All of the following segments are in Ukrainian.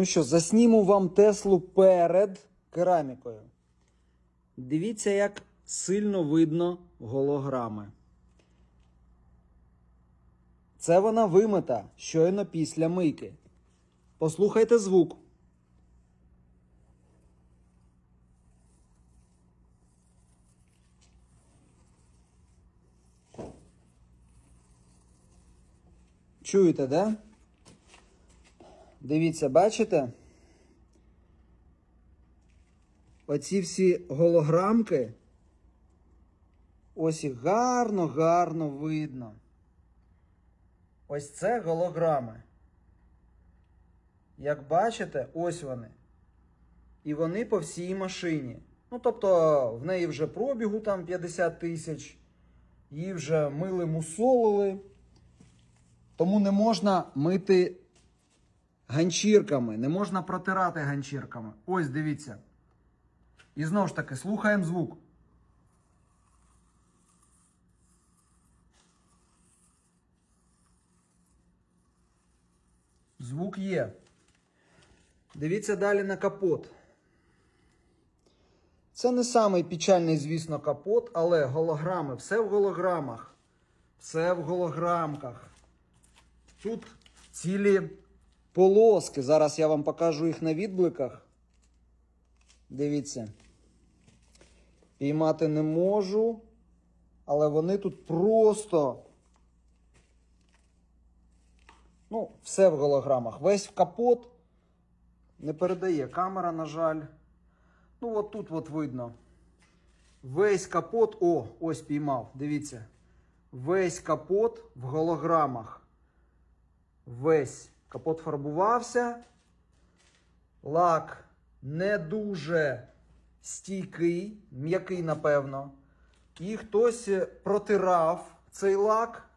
Ну що, засніму вам Теслу перед керамікою. Дивіться, як сильно видно голограми. Це вона вимита щойно після мийки. Послухайте звук. Чуєте, да? Дивіться, бачите? Оці всі голограмки. Ось їх гарно, гарно видно. Ось це голограми. Як бачите, ось вони. І вони по всій машині. Ну, тобто, в неї вже пробігу там 50 тисяч, її вже мили мусолили. Тому не можна мити ганчірками, не можна протирати ганчірками. Ось дивіться. І знову ж таки, слухаємо звук. Звук є. Дивіться далі на капот. Це не самий печальний, звісно, капот, але голограми, все в голограмах. Все в голограмках. Тут цілі полоски. Зараз я вам покажу їх на відбликах. Дивіться. Піймати не можу, але вони тут просто. Ну, все в голограмах. Весь капот не передає камера, на жаль. Ну, от тут от видно. Весь капот. О, ось піймав. Дивіться. Весь капот в голограмах. Весь капот фарбувався. Лак не дуже стійкий, м'який, напевно. І хтось протирав цей лак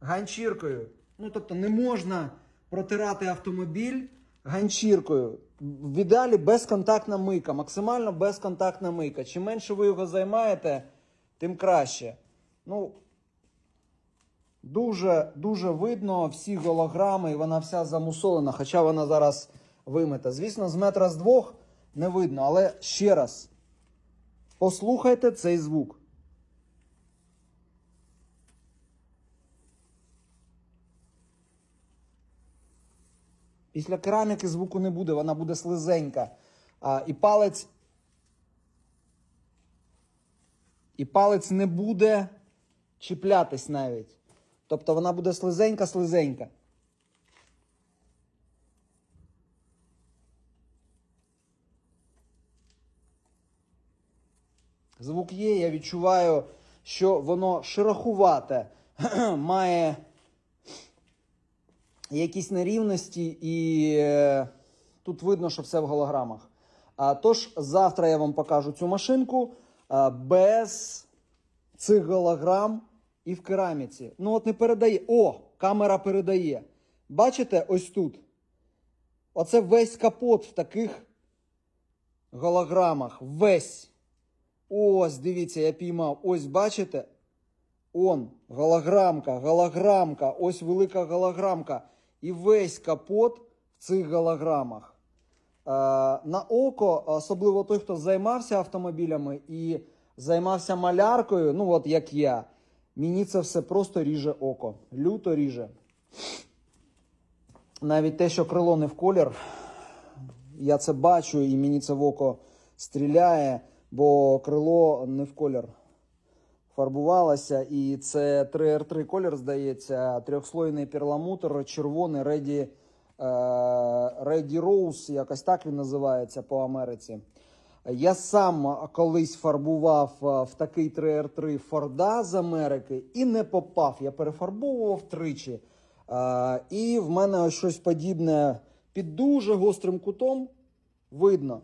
ганчіркою. Ну, тобто, не можна протирати автомобіль ганчіркою. В ідеалі безконтактна мийка, максимально безконтактна мийка. Чим менше ви його займаєте, тим краще. Ну, Дуже дуже видно всі голограми, і вона вся замусолена, хоча вона зараз вимита. Звісно, з метра з двох не видно, але ще раз послухайте цей звук. Після кераміки звуку не буде, вона буде слизенька. А, і палець. І палець не буде чіплятись навіть. Тобто вона буде слизенька-слизенька. Звук є, я відчуваю, що воно шерохувате, має якісь нерівності, і е, тут видно, що все в голограмах. А, тож, завтра я вам покажу цю машинку а, без цих голограм і в кераміці. Ну, от не передає. О, камера передає. Бачите, ось тут. Оце весь капот в таких голограмах. Весь. Ось, дивіться, я піймав. Ось, бачите? Он, голограмка, голограмка, ось велика голограмка. І весь капот в цих голограмах. Е, на око, особливо той, хто займався автомобілями і займався маляркою, ну от як я, мені це все просто ріже око. Люто ріже. Навіть те, що крило не в колір, я це бачу і мені це в око стріляє, бо крило не в колір фарбувалося. І це 3R3 колір, здається, трьохслойний перламутр, червоний е, Ready Rose, якось так він називається по Америці. Я сам колись фарбував в такий 3R3 Форда з Америки і не попав. Я перефарбовував тричі. І в мене ось щось подібне під дуже гострим кутом видно.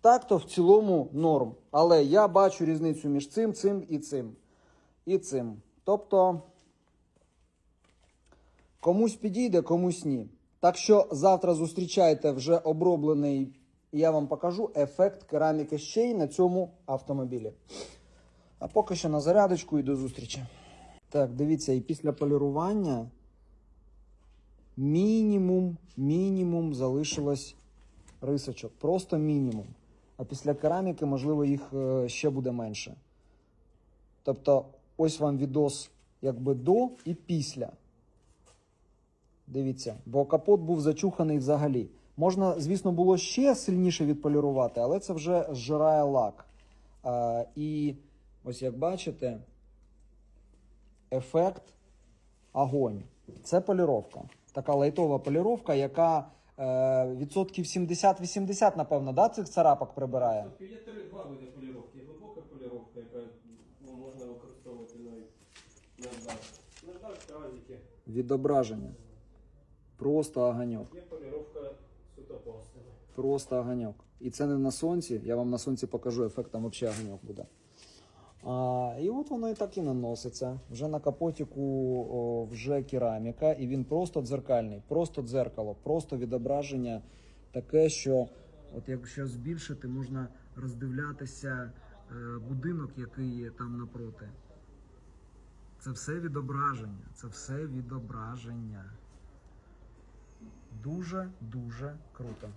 Так то в цілому норм. Але я бачу різницю між цим, цим і цим. І цим. Тобто комусь підійде, комусь ні. Так що завтра зустрічайте вже оброблений, і я вам покажу ефект кераміки ще й на цьому автомобілі. А поки що на зарядочку і до зустрічі. Так, дивіться, і після полірування мінімум, мінімум залишилось рисочок. Просто мінімум. А після кераміки, можливо, їх е, ще буде менше. Тобто, ось вам відос якби до і після. Дивіться, бо капот був зачуханий взагалі. Можна, звісно, було ще сильніше відполірувати, але це вже зжирає лак. А, і ось як бачите, ефект огонь. Це поліровка. Така лайтова поліровка, яка е, відсотків 70-80, напевно, да, цих царапок прибирає. Є три два види поліровки. Глибока поліровка, яка ну, можна використовувати навіть наждак. Наждак, тазики. Відображення. Просто огоньок. Є поліровка. Просто огоньок. І це не на сонці. Я вам на сонці покажу ефект, там взагалі огоньок буде. А, і от воно і так і наноситься. Вже на капотіку о, вже кераміка, і він просто дзеркальний, просто дзеркало, просто відображення таке, що от якщо збільшити, можна роздивлятися е, будинок, який є там напроти. Це все відображення. Це все відображення. Дуже дуже круто.